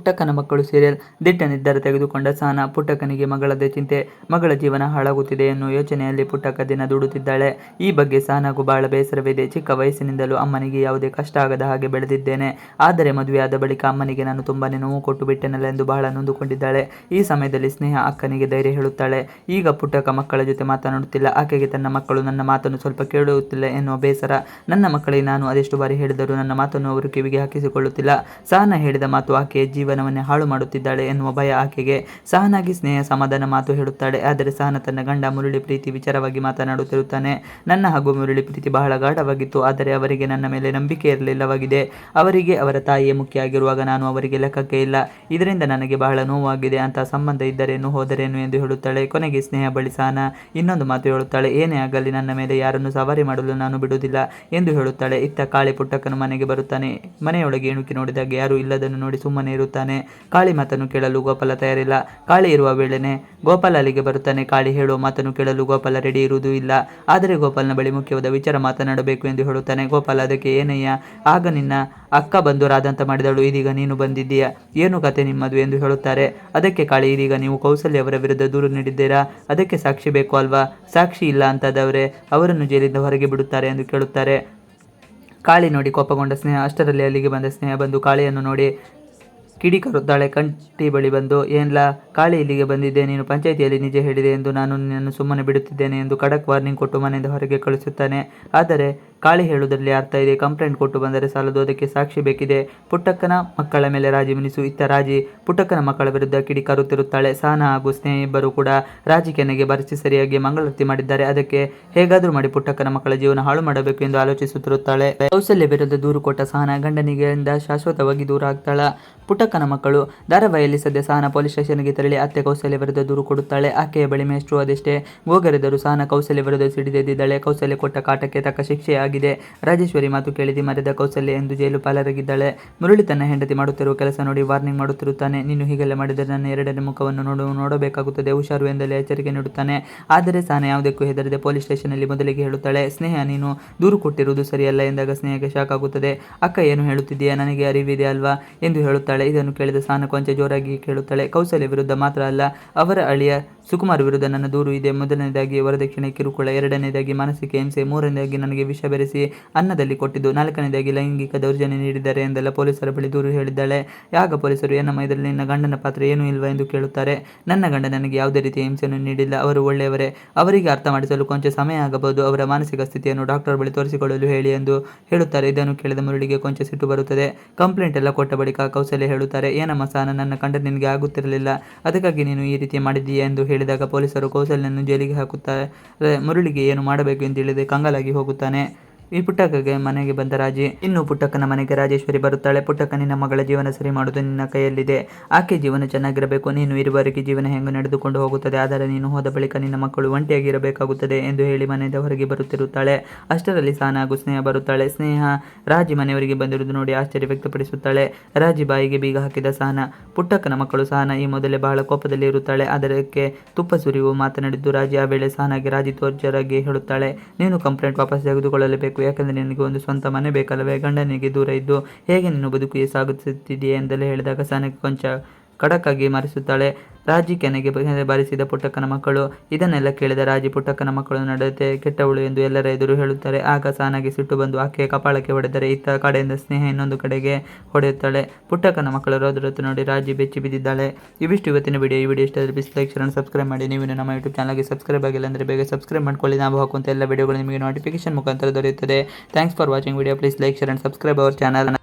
ಪುಟ್ಟಕ್ಕನ ಮಕ್ಕಳು ಸೀರಿಯಲ್ ದಿಟ್ಟ ನಿರ್ಧಾರ ತೆಗೆದುಕೊಂಡ ಸಾನ ಪುಟ್ಟಕ್ಕನಿಗೆ ಮಗಳದ ಚಿಂತೆ. ಮಗಳ ಜೀವನ ಹಾಳಾಗುತ್ತಿದೆ ಎನ್ನುವ ಯೋಚನೆಯಲ್ಲಿ ಪುಟ್ಟಕ್ಕ ದಿನ ದುಡುತ್ತಿದ್ದಾಳೆ. ಈ ಬಗ್ಗೆ ಸಹನಾಗೂ ಬಹಳ ಬೇಸರವಿದೆ. ಚಿಕ್ಕ ವಯಸ್ಸಿನಿಂದಲೂ ಅಮ್ಮನಿಗೆ ಯಾವುದೇ ಕಷ್ಟ ಆಗದ ಹಾಗೆ ಬೆಳೆದಿದ್ದೇನೆ. ಆದರೆ ಮದುವೆಯಾದ ಬಳಿಕ ಅಮ್ಮನಿಗೆ ನಾನು ತುಂಬಾನೇ ನೋವು ಕೊಟ್ಟು ಬಿಟ್ಟೆನಲ್ಲ ಎಂದು ಬಹಳ ನೊಂದುಕೊಂಡಿದ್ದಾಳೆ. ಈ ಸಮಯದಲ್ಲಿ ಸ್ನೇಹ ಅಕ್ಕನಿಗೆ ಧೈರ್ಯ ಹೇಳುತ್ತಾಳೆ. ಈಗ ಪುಟ್ಟಕ್ಕ ಮಕ್ಕಳ ಜೊತೆ ಮಾತನಾಡುತ್ತಿಲ್ಲ. ಆಕೆಗೆ ತನ್ನ ಮಕ್ಕಳು ನನ್ನ ಮಾತನ್ನು ಸ್ವಲ್ಪ ಕೇಳುತ್ತಿಲ್ಲ ಎನ್ನುವ ಬೇಸರ. ನನ್ನ ಮಕ್ಕಳಿಗೆ ನಾನು ಅದೆಷ್ಟು ಬಾರಿ ಹೇಳಿದರೂ ನನ್ನ ಮಾತನ್ನು ಅವರು ಕಿವಿಗೆ ಹಾಕಿಸಿಕೊಳ್ಳುತ್ತಿಲ್ಲ. ಸಹನ ಹೇಳಿದ ಮಾತು ಆಕೆಯ ಜೀವನವನ್ನೇ ಹಾಳು ಮಾಡುತ್ತಿದ್ದಾಳೆ ಎನ್ನುವ ಭಯ ಆಕೆಗೆ. ಸಹನಾಗಿ ಸ್ನೇಹ, ಸಮಾಧಾನ ಮಾತು ಹೇಳುತ್ತಾಳೆ. ಆದರೆ ಸಹನ ತನ್ನ ಗಂಡ ಮುರುಳಿ ಪ್ರೀತಿ ವಿಚಾರವಾಗಿ ಮಾತನಾಡುತ್ತಿರುತ್ತಾನೆ. ನನ್ನ ಹಾಗೂ ಮುರುಳಿ ಪ್ರೀತಿ ಬಹಳ ಗಾಢವಾಗಿತ್ತು. ಆದರೆ ಅವರಿಗೆ ನನ್ನ ಮೇಲೆ ನಂಬಿಕೆ ಇರಲಿಲ್ಲವಾಗಿದೆ. ಅವರಿಗೆ ಅವರ ತಾಯಿಯೇ ಮುಖ್ಯ ಆಗಿರುವಾಗ ನಾನು ಅವರಿಗೆ ಲೆಕ್ಕಕ್ಕೆ ಇಲ್ಲ. ಇದರಿಂದ ನನಗೆ ಬಹಳ ನೋವಾಗಿದೆ. ಅಂತ ಸಂಬಂಧ ಇದ್ದರೇನು ಹೋದರೇನು ಎಂದು ಹೇಳುತ್ತಾಳೆ. ಕೊನೆಗೆ ಸ್ನೇಹ ಬಳಿ ಸಹನ ಇನ್ನೊಂದು ಮಾತು ಹೇಳುತ್ತಾಳೆ. ಏನೇ ಆಗಲಿ ನನ್ನ ಮೇಲೆ ಯಾರನ್ನು ಸವಾರಿ ಮಾಡಲು ನಾನು ಬಿಡುವುದಿಲ್ಲ ಎಂದು ಹೇಳುತ್ತಾಳೆ. ಇತ್ತ ಕಾಳಿ ಪುಟ್ಟಕ್ಕನು ಮನೆಗೆ ಬರುತ್ತಾನೆ. ಮನೆಯೊಳಗೆ ಇಣುಕಿ ನೋಡಿದಾಗ ಯಾರೂ ಇಲ್ಲದನ್ನು ನೋಡಿ ಸುಮ್ಮನೆ ಇರುತ್ತಾನೆ ಕಾಳಿ ಮಾತನ್ನು ಕೇಳಲು ಗೋಪಾಲ ತಯಾರಿಲ್ಲ. ಕಾಳಿ ಇರುವ ವೇಳೆನೆ ಗೋಪಾಲ ಅಲ್ಲಿಗೆ ಬರುತ್ತಾನೆ. ಕಾಳಿ ಹೇಳುವ ಮಾತನ್ನು ಕೇಳಲು ಗೋಪಾಲ ರೆಡಿ ಇರುವುದೂ ಇಲ್ಲ. ಆದರೆ ಗೋಪಾಲನ ಬಳಿ ಮುಖ್ಯವಾದ ವಿಚಾರ ಮಾತನಾಡಬೇಕು ಎಂದು ಹೇಳುತ್ತಾನೆ. ಗೋಪಾಲ, ಅದಕ್ಕೆ ಏನಯ್ಯ? ಆಗ ನಿನ್ನ ಅಕ್ಕ ಬಂದು ರಾಧಾಂತ ಮಾಡಿದಳು. ಇದೀಗ ನೀನು ಬಂದಿದ್ದೀಯಾ? ಏನು ಕತೆ ನಿಮ್ಮದು? ಎಂದು ಹೇಳುತ್ತಾರೆ. ಅದಕ್ಕೆ ಕಾಳಿ, ಇದೀಗ ನೀವು ಕೌಸಲ್ಯ ಅವರ ವಿರುದ್ಧ ದೂರು ನೀಡಿದ್ದೀರಾ? ಅದಕ್ಕೆ ಸಾಕ್ಷಿ ಬೇಕು ಅಲ್ವಾ? ಸಾಕ್ಷಿ ಇಲ್ಲ ಅಂತಾದವರೇ ಅವರನ್ನು ಜೈಲಿಂದ ಹೊರಗೆ ಬಿಡುತ್ತಾರೆ ಎಂದು ಕೇಳುತ್ತಾರೆ. ಕಾಳಿ ನೋಡಿ ಕೋಪಗೊಂಡ ಸ್ನೇಹ. ಅಷ್ಟರಲ್ಲಿ ಅಲ್ಲಿಗೆ ಬಂದ ಸ್ನೇಹ ಬಂದು ಕಾಳಿಯನ್ನು ನೋಡಿ ಕಿಡಿಕರುತ್ತಾಳೆ ಕಂಟಿ ಬಳಿ ಬಂದು, ಏನ್ಲ, ಕಾಳಿ ಇಲ್ಲಿಗೆ ಬಂದಿದ್ದೆ, ನೀನು ಪಂಚಾಯಿತಿಯಲ್ಲಿ ನಿಜ ಹೇಳಿದೆ ಎಂದು ನಾನು ನಿನ್ನನ್ನು ಸುಮ್ಮನೆ ಬಿಡುತ್ತಿದ್ದೇನೆ ಎಂದು ಖಡಕ್ ವಾರ್ನಿಂಗ್ ಕೊಟ್ಟು ಮನೆಯಿಂದ ಹೊರಗೆ ಕಳಿಸುತ್ತಾನೆ ಆದರೆ ಕಾಳಿ ಹೇಳುವುದರಲ್ಲಿ ಅರ್ಥ ಇದೆ. ಕಂಪ್ಲೇಂಟ್ ಕೊಟ್ಟು ಬಂದರೆ ಸಾಲದು. ಅದಕ್ಕೆ ಸಾಕ್ಷಿ ಬೇಕಿದೆ. ಪುಟ್ಟಕ್ಕನ ಮಕ್ಕಳ ಮೇಲೆ ರಾಜಿ ಮುನಿಸು. ಇತ್ತ ರಾಜಿ ಪುಟ್ಟಕ್ಕನ ಮಕ್ಕಳ ವಿರುದ್ಧ ಕಿಡಿ ಕರುತ್ತಿರುತ್ತಾಳೆ. ಸಹನ ಹಾಗೂ ಸ್ನೇಹ ಇಬ್ಬರು ಕೂಡ ರಾಜಿ ಕೆನೆಗೆ ಬರೆಸಿ ಸರಿಯಾಗಿ ಮಂಗಳಾರತಿ ಮಾಡಿದ್ದಾರೆ. ಅದಕ್ಕೆ ಹೇಗಾದರೂ ಮಾಡಿ ಪುಟ್ಟಕ್ಕನ ಮಕ್ಕಳ ಜೀವನ ಹಾಳು ಮಾಡಬೇಕು ಎಂದು ಆಲೋಚಿಸುತ್ತಿರುತ್ತಾಳೆ. ಕೌಸಲ್ಯ ವಿರುದ್ಧ ದೂರು ಕೊಟ್ಟ ಸಹನ ಗಂಡನಿಗೆ ಶಾಶ್ವತವಾಗಿ ದೂರ ಆಗ್ತಾಳ. ಪುಟ್ಟಕ್ಕನ ಮಕ್ಕಳು ಧಾರಾವಾಹಿಯಲ್ಲಿ ಸದ್ಯ ಸಹನ ಪೊಲೀಸ್ ಸ್ಟೇಷನ್ಗೆ ತೆರಳಿ ಅತ್ತೆ ಕೌಸಲ್ಯ ವಿರುದ್ಧ ದೂರು ಕೊಡುತ್ತಾಳೆ. ಆಕೆಯ ಬಳಿ ಮೇಷ್ಟ್ರು ಅದೆಷ್ಟೇ ಗೋಗರೆದರು ಸಹನ ಕೌಸಲ್ಯ ವಿರುದ್ಧ ಸಿಡಿದೆದ್ದಿದ್ದಾಳೆ. ಕೌಸಲ್ಯ ಕೊಟ್ಟ ಕಾಟಕ್ಕೆ ತಕ್ಕ ಶಿಕ್ಷೆ ಆಗಿದೆ ರಾಜೇಶ್ವರಿ ಮಾತು ಕೇಳಿದಿ, ಮರೆದ ಕೌಸಲ್ಯ ಎಂದು ಜೈಲು ಪಾಲರಾಗಿದ್ದಾಳೆ ಮುರಳಿ ತನ್ನ ಹೆಂಡತಿ ಮಾಡುತ್ತಿರುವ ಕೆಲಸ ನೋಡಿ ವಾರ್ನಿಂಗ್ ಮಾಡುತ್ತಿರುತ್ತಾನೆ. ನೀನು ಹೀಗೆಲ್ಲ ಮಾಡಿದರೆ ನನ್ನ ಎರಡನೇ ಮುಖವನ್ನು ನೋಡು, ನೋಡಬೇಕಾಗುತ್ತದೆ, ಹುಷಾರು ಎಂದಲೇ ಎಚ್ಚರಿಕೆ ನೀಡುತ್ತಾನೆ. ಆದರೆ ಸಹನ ಯಾವುದಕ್ಕೂ ಹೆದರದೆ ಪೊಲೀಸ್ ಸ್ಟೇಷನ್ನಲ್ಲಿ ಮೊದಲಿಗೆ ಹೇಳುತ್ತಾಳೆ, ಸ್ನೇಹ, ನೀನು ದೂರು ಕೊಟ್ಟಿರುವುದು ಸರಿಯಲ್ಲ ಎಂದಾಗ ಸ್ನೇಹಕ್ಕೆ ಶಾಕ್ ಆಗುತ್ತದೆ. ಅಕ್ಕ, ಏನು ಹೇಳುತ್ತಿದೆಯಾ ನನಗೆ ಅರಿವಿದೆ ಅಲ್ವಾ? ಎಂದು ಹೇಳುತ್ತಾಳೆ. ಇದನ್ನು ಕೇಳಿದ ಸಾನ ಕೊಂಚ ಜೋರಾಗಿ ಕೇಳುತ್ತಾಳೆ. ಕೌಸಲ್ಯ ವಿರುದ್ಧ ಮಾತ್ರ ಅಲ್ಲ, ಅವರ ಅಳಿಯ ಸುಕುಮಾರ್ ವಿರುದ್ಧ ನನ್ನ ದೂರು ಇದೆ. ಮೊದಲನೇದಾಗಿ ವರದಕ್ಷಿಣೆ ಕಿರುಕುಳ, ಎರಡನೇದಾಗಿ ಮಾನಸಿಕ ಹಿಂಸೆ, ಮೂರನೇದಾಗಿ ನನಗೆ ವಿಷ ಬೆರೆಸಿ ಅನ್ನದಲ್ಲಿ ಕೊಟ್ಟಿದ್ದು. ನಾಲ್ಕನೇದಾಗಿ ಲೈಂಗಿಕ ದೌರ್ಜನ್ಯ ನೀಡಿದ್ದಾರೆ ಎಂದೆಲ್ಲ ಪೊಲೀಸರ ಬಳಿ ದೂರು ಹೇಳಿದ್ದಾಳೆ. ಯಾಗ ಪೊಲೀಸರು ಏನಮ್ಮ ಇದರಲ್ಲಿ ನಿನ್ನ ಗಂಡನ ಪಾತ್ರ ಏನೂ ಇಲ್ವಾ? ಎಂದು ಕೇಳುತ್ತಾರೆ. ನನ್ನ ಗಂಡ ನನಗೆ ಯಾವುದೇ ರೀತಿಯ ಹಿಂಸೆಯನ್ನು ನೀಡಿಲ್ಲ. ಅವರು ಒಳ್ಳೆಯವರೇ. ಅವರಿಗೆ ಅರ್ಥ ಮಾಡಿಸಲು ಕೊಂಚ ಸಮಯ ಆಗಬಹುದು. ಅವರ ಮಾನಸಿಕ ಸ್ಥಿತಿಯನ್ನು ಡಾಕ್ಟರ್ ಬಳಿ ತೋರಿಸಿಕೊಳ್ಳಲು ಹೇಳಿ ಎಂದು ಹೇಳುತ್ತಾರೆ. ಇದನ್ನು ಕೇಳಿದ ಮುರುಳಿಗೆ ಕೊಂಚ ಸಿಟ್ಟು ಬರುತ್ತದೆ. ಕಂಪ್ಲೇಂಟ್ ಎಲ್ಲ ಕೊಟ್ಟ ಬಳಿಕ ಕೌಸಲ್ಯ ಹೇಳುತ್ತಾರೆ ಏನಮ್ಮ ಸಹನ, ನನ್ನ ಕಂಡ ನಿನಗೆ ಆಗುತ್ತಿರಲಿಲ್ಲ. ಅದಕ್ಕಾಗಿ ನೀನು ಈ ರೀತಿ ಮಾಡಿದ್ದೀಯಾ? ಎಂದು ಹೇಳಿದಾಗ ಪೊಲೀಸರು ಕೌಸಲ್ಯನ್ನು ಜೈಲಿಗೆ ಹಾಕುತ್ತಾರೆ. ಮುರುಳಿಗೆ, ಏನು ಮಾಡಬೇಕು? ಎಂದು ತಿಳಿದೆ ಕಂಗಾಲಾಗಿ ಹೋಗುತ್ತಾನೆ. ಈ ಪುಟ್ಟಕ್ಕಗೆ ಮನೆಗೆ ಬಂದ ರಾಜಿ, ಇನ್ನು ಪುಟ್ಟಕ್ಕನ ಮನೆಗೆ ರಾಜೇಶ್ವರಿ ಬರುತ್ತಾಳೆ. ಪುಟ್ಟಕ್ಕ ನಿನ್ನ ಮಗಳ ಜೀವನ ಸರಿ ಮಾಡುವುದು ನಿನ್ನ ಕೈಯಲ್ಲಿದೆ. ಆಕೆ ಜೀವನ ಚೆನ್ನಾಗಿರಬೇಕು. ನೀನು ಇರುವವರೆಗೆ ಜೀವನ ಹೆಂಗೆ ನಡೆದುಕೊಂಡು ಹೋಗುತ್ತದೆ. ಆದರೆ ನೀನು ಹೋದ ಬಳಿಕ ನಿನ್ನ ಮಕ್ಕಳು ಒಂಟಿಯಾಗಿರಬೇಕಾಗುತ್ತದೆ ಎಂದು ಹೇಳಿ ಮನೆಯಿಂದ ಹೊರಗೆ ಬರುತ್ತಿರುತ್ತಾಳೆ. ಅಷ್ಟರಲ್ಲಿ ಸಾನ ಹಾಗೂ ಸ್ನೇಹ ಬರುತ್ತಾಳೆ. ಸ್ನೇಹ ರಾಜಿ ಮನೆಯವರಿಗೆ ಬಂದಿರುವುದು ನೋಡಿ ಆಶ್ಚರ್ಯ ವ್ಯಕ್ತಪಡಿಸುತ್ತಾಳೆ. ರಾಜಿ ಬಾಯಿಗೆ ಬೀಗ ಹಾಕಿದ ಸಹನ ಪುಟ್ಟಕ್ಕನ ಮಕ್ಕಳು ಸಹನ ಈ ಮೊದಲೇ ಬಹಳ ಕೋಪದಲ್ಲಿ ಇರುತ್ತಾಳೆ. ಅದಕ್ಕೆ ತುಪ್ಪ ಸುರಿವು ಮಾತನಾಡಿದ್ದು ರಾಜಿ. ಆ ವೇಳೆ ಸಹನಾಗಿ ರಾಜಿ ತೋರ್ಜರಾಗಿ ಹೇಳುತ್ತಾಳೆ, ನೀನು ಕಂಪ್ಲೇಂಟ್ ವಾಪಸ್ ತೆಗೆದುಕೊಳ್ಳಲೇಬೇಕು. ಯಾಕಂದರೆ ನಿನಗೆ ಒಂದು ಸ್ವಂತ ಮನೆ ಬೇಕಲ್ಲವೇ? ಗಂಡನಿಗೆ ದೂರ ಇದ್ದು ಹೇಗೆ ನೀನು ಬದುಕು ಸಾಗುತ್ತಿದೆಯೇ ಎಂದಲೇ ಹೇಳಿದಾಗ ಸಹನಕ್ಕೆ ಕೊಂಚ ಖಡಕ್ಕಾಗಿ ಮರೆಸುತ್ತಾಳೆ. ರಾಜಿ ಕೆನೆಗೆ ಬಾರಿಸಿದ ಪುಟ್ಟಕ್ಕನ ಮಕ್ಕಳು, ಇದನ್ನೆಲ್ಲ ಕೇಳಿದ ರಾಜಿ ಪುಟ್ಟಕ್ಕನ ಮಕ್ಕಳು ನಡತೆ, ಕೆಟ್ಟವಳು ಎಂದು ಎಲ್ಲರ ಎದುರು ಹೇಳುತ್ತಾರೆ. ಆಗ ಸಾನಾಗಿ ಸಿಟ್ಟು ಬಂದು ಆಕೆಯ ಕಪಾಳಕ್ಕೆ ಹೊಡೆದರೆ ಇತ್ತ ಕಡೆಯಿಂದ ಸ್ನೇಹ ಇನ್ನೊಂದು ಕಡೆಗೆ ಹೊಡೆಯುತ್ತಾಳೆ. ಪುಟ್ಟಕ್ಕನ ಮಕ್ಕಳು ರೋದರತ್ತು ನೋಡಿ ರಾಜಿ ಬೆಚ್ಚಿ ಬಿದ್ದಿದ್ದಾಳೆ. ಇವಿಷ್ಟು ಇವತ್ತಿನ ವಿಡಿಯೋ ಈ ವಿಡಿಯೋ ಇಷ್ಟ ಬಿಸಿ ಲೈಕ್ ಶೇರ್ ಸಬ್ಸ್ಕ್ರೈಬ್ ಮಾಡಿ. ನೀವು ನಮ್ಮ ಯೂಟ್ಯೂಬ್ ಚಾನಲ್ಗೆ ಸಬ್ಸ್ಕ್ರೈಬ್ ಆಗಿಲ್ಲ ಅಂದರೆ ಬೇಗ ಸಬ್ಸ್ಕ್ರೈಬ್ ಮಾಡ್ಕೊಳ್ಳಿ. ನಾವು ಹಾಕುವಂಥ ಎಲ್ಲ ವಿಡಿಯೋಗಳು ನಿಮಗೆ ನೋಟಿಫಿಕೇಶನ್ ಮುಖಾಂತರ ದೊರೆಯುತ್ತದೆ. Thanks for watching video please like share and subscribe our channel